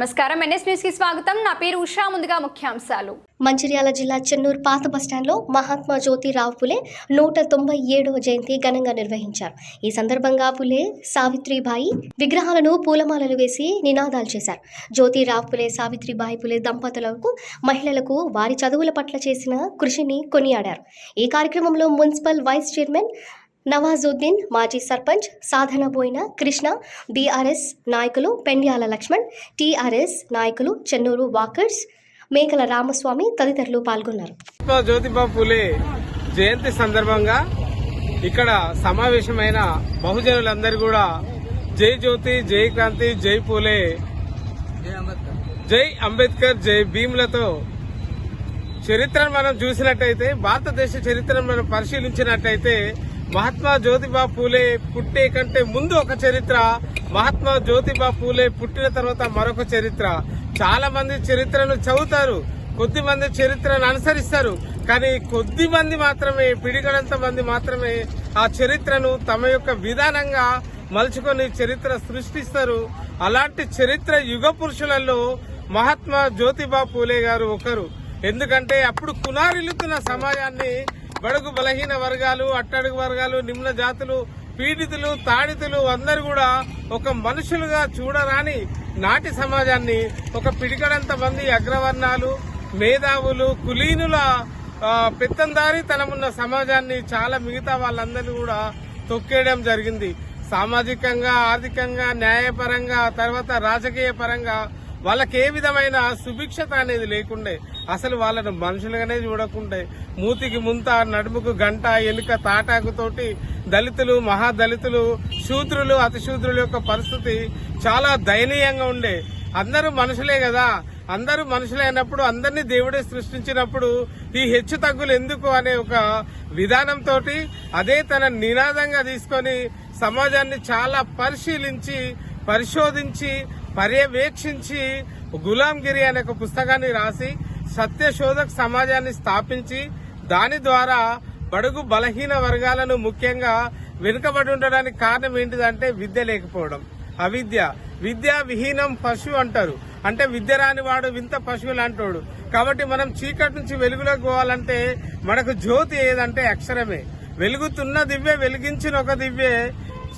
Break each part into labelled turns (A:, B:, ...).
A: నమస్కారం. ఎన్ఎస్ న్యూస్కి స్వాగతం. నా పేరు ఉషా. ముందుగా ముఖ్యాంశాలు.
B: మంచిర్యాల జిల్లా చెన్నూరు పాత బస్టాండ్లో మహాత్మా జ్యోతిరావు పులే నూట తొంభై ఏడవ జయంతి ఘనంగా నిర్వహించారు. ఈ సందర్భంగా పులే సావిత్రిబాయి విగ్రహాలను పూలమాలలు వేసి నినాదాలు చేశారు. జ్యోతిరావు పులే సావిత్రిబాయి పులే దంపతులకు మహిళలకు వారి చదువుల పట్ల చేసిన కృషిని కొనియాడారు. ఈ కార్యక్రమంలో మున్సిపల్ వైస్ చైర్మన్ నవాజుద్దీన్ మాజీ సర్పంచ్ సాధన బోయిన కృష్ణ బీఆర్ఎస్ నాయకులు పెండ్యాల లక్ష్మణ్ టీఆర్ఎస్ నాయకులు చెన్నూరు వాకర్స్ మేకల రామస్వామి తదితరులు పాల్గొన్నారు.
C: జ్యోతిబా పూలే జయంతి సందర్భంగా ఇక్కడ సమావేశమైన బహుజనులందరూ కూడా జై జ్యోతి జై క్రాంతి జై పూలే. జై అంబేద్కర్ జై భీమ్లతో చరిత్రను మనం చూసినట్టయితే భారతదేశ చరిత్రను మనం పరిశీలించినట్టయితే మహాత్మా జ్యోతిబా పూలే పుట్టే కంటే ముందు ఒక చరిత్ర మహాత్మా జ్యోతిబా పూలే పుట్టిన తర్వాత మరొక చరిత్ర. చాలా మంది చరిత్రను చదువుతారు కొద్ది మంది చరిత్రను అనుసరిస్తారు కానీ కొద్ది మంది మాత్రమే పిడిగడంత మంది మాత్రమే ఆ చరిత్రను తమ యొక్క విధానంగా మలుచుకొని చరిత్ర సృష్టిస్తారు. అలాంటి చరిత్ర యుగ పురుషులలో మహాత్మా జ్యోతిబా పూలే గారు ఒకరు. ఎందుకంటే అప్పుడు కునారిల్లుతున్న సమాజాన్ని బడుగు బలహీన వర్గాలు అట్టడుగు వర్గాలు నిమ్న జాతులు పీడితులు తాడితులు అందరు కూడా ఒక మనుషులుగా చూడరాని నాటి సమాజాన్ని ఒక పిడికడంత మంది అగ్రవర్ణాలు మేధావులు కులీనుల పెత్తందారితనమున్న సమాజాన్ని చాలా మిగతా వాళ్ళందరినీ కూడా తొక్కేయడం జరిగింది. సామాజికంగా ఆర్థికంగా న్యాయపరంగా తర్వాత రాజకీయ పరంగా వాళ్ళకి ఏ విధమైన సుభిక్షత అనేది లేకుండే అసలు వాళ్ళను మనుషులుగానే చూడకుంటే మూతికి ముంత నడుముకు గంట ఎలుక తాటాకుతోటి దళితులు మహాదళితులు శూద్రులు అతిశూద్రుల యొక్క పరిస్థితి చాలా దయనీయంగా ఉండే. అందరూ మనుషులే కదా. అందరూ మనుషులైనప్పుడు అందరినీ దేవుడే సృష్టించినప్పుడు ఈ హెచ్చు తగ్గులు ఎందుకు అనే ఒక విధానంతో అదే తన నినాదంగా తీసుకొని సమాజాన్ని చాలా పరిశీలించి పరిశోధించి పర్యవేక్షించి గులాంగిరి అనే ఒక పుస్తకాన్ని రాసి సత్యశోధక సమాజాన్ని స్థాపించి దాని ద్వారా బడుగు బలహీన వర్గాలను ముఖ్యంగా వెనుకబడి ఉండడానికి కారణం ఏంటిదంటే విద్య లేకపోవడం. అవిద్య. విద్యా విహీనం పశువు అంటారు. అంటే విద్య రాని వాడు వింత పశువు లాంటోడు. కాబట్టి మనం చీకటి నుంచి వెలుగులోకి పోవాలంటే మనకు జ్యోతి ఏదంటే అక్షరమే. వెలుగుతున్న దివ్వే వెలిగించిన ఒక దివ్వే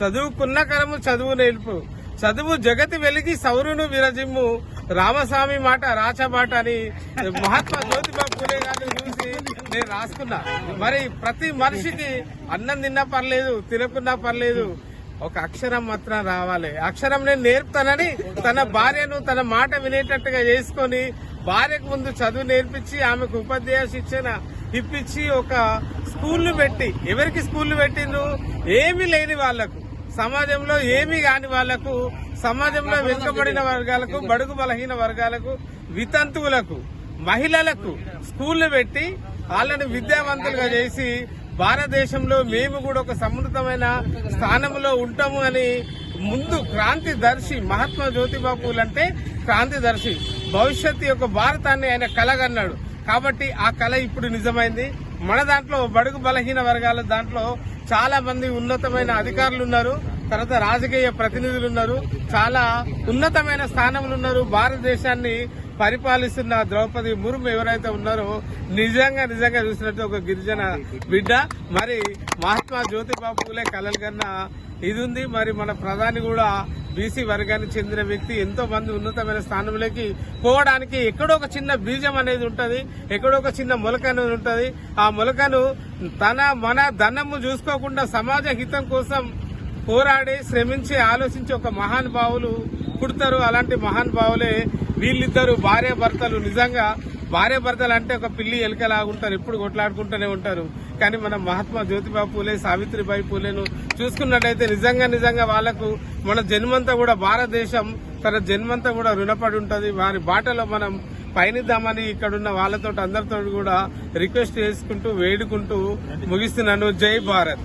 C: చదువుకున్న కరము చదువు నేర్పు. చదువు జగతి వెలిగి సౌరును విరజిమ్ము. రామస్వామి మాట రాచబాట అని మహాత్మా జ్యోతిబా పూలే గారిని చూసి నేను రాసుకున్నా. మరి ప్రతి మనిషికి అన్నం తిన్నా పర్లేదు తినకున్నా పర్లేదు ఒక అక్షరం మాత్రం రావాలి. అక్షరం నేను నేర్పుతానని తన భార్యను తన మాట వినేటట్టుగా చేసుకొని భార్యకు ముందు చదువు నేర్పించి ఆమెకు ఉపాధ్యాయ శిక్షణ ఇప్పించి ఒక స్కూళ్ళు పెట్టి ఎవరికి స్కూళ్ళు పెట్టిండు ఏమీ లేని వాళ్ళకు సమాజంలో ఏమీ కాని వాళ్ళకు సమాజంలో వెనుకబడిన వర్గాలకు బడుగు బలహీన వర్గాలకు వితంతువులకు మహిళలకు స్కూళ్ళు పెట్టి వాళ్ళని విద్యావంతులుగా చేసి భారతదేశంలో మేము కూడా ఒక సమృద్ధమైన స్థానంలో ఉంటాము అని ముందు క్రాంతి దర్శి మహాత్మా జ్యోతిబా పూల్ అంటే క్రాంతి దర్శి భవిష్యత్తు యొక్క భారతాన్ని ఆయన కలగన్నాడు. కాబట్టి ఆ కళ ఇప్పుడు నిజమైంది. మన దాంట్లో బడుగు బలహీన వర్గాల దాంట్లో చాలా మంది ఉన్నతమైన అధికారులు ఉన్నారు. తర్వాత రాజకీయ ప్రతినిధులు ఉన్నారు. చాలా ఉన్నతమైన స్థానంలో ఉన్నారు. భారతదేశాన్ని పరిపాలిస్తున్న ద్రౌపది ముర్ము ఎవరైతే ఉన్నారో నిజంగా నిజంగా చూసినట్టు ఒక గిరిజన బిడ్డ. మరి మహాత్మా జ్యోతిబా పూలే కలలు కన్నా ఇది ఉంది. మరి మన ప్రధాని కూడా బీసీ వర్గానికి చెందిన వ్యక్తి. ఎంతో మంది ఉన్నతమైన స్థానంలోకి పోవడానికి ఎక్కడో ఒక చిన్న బీజం అనేది ఉంటుంది. ఎక్కడో ఒక చిన్న మొలక అనేది ఉంటుంది. ఆ మొలకను తన మన ధనము చూసుకోకుండా సమాజ హితం కోసం పోరాడి శ్రమించి ఆలోచించి ఒక మహానుభావులు పుడతారు అలాంటి మహానుభావులే వీళ్ళిద్దరు భార్య భర్తలు. నిజంగా భార్య భర్తలు అంటే ఒక పిల్లి ఎలకలాగుంటారు ఎప్పుడు కొట్లాడుకుంటూనే ఉంటారు. కానీ మనం మహాత్మా జ్యోతిబా పూలే సావిత్రిబాయి పూలేను చూసుకున్నట్టయితే నిజంగా నిజంగా వాళ్ళకు మన జన్మంతా కూడా భారతదేశం తన జన్మంతా కూడా రుణపడి ఉంటుంది. వారి బాటలో మనం పయనిద్దామని ఇక్కడున్న వాళ్ళతో అందరితో కూడా రిక్వెస్ట్ చేసుకుంటూ వేడుకుంటూ ముగిస్తున్నాను. జై భారత్.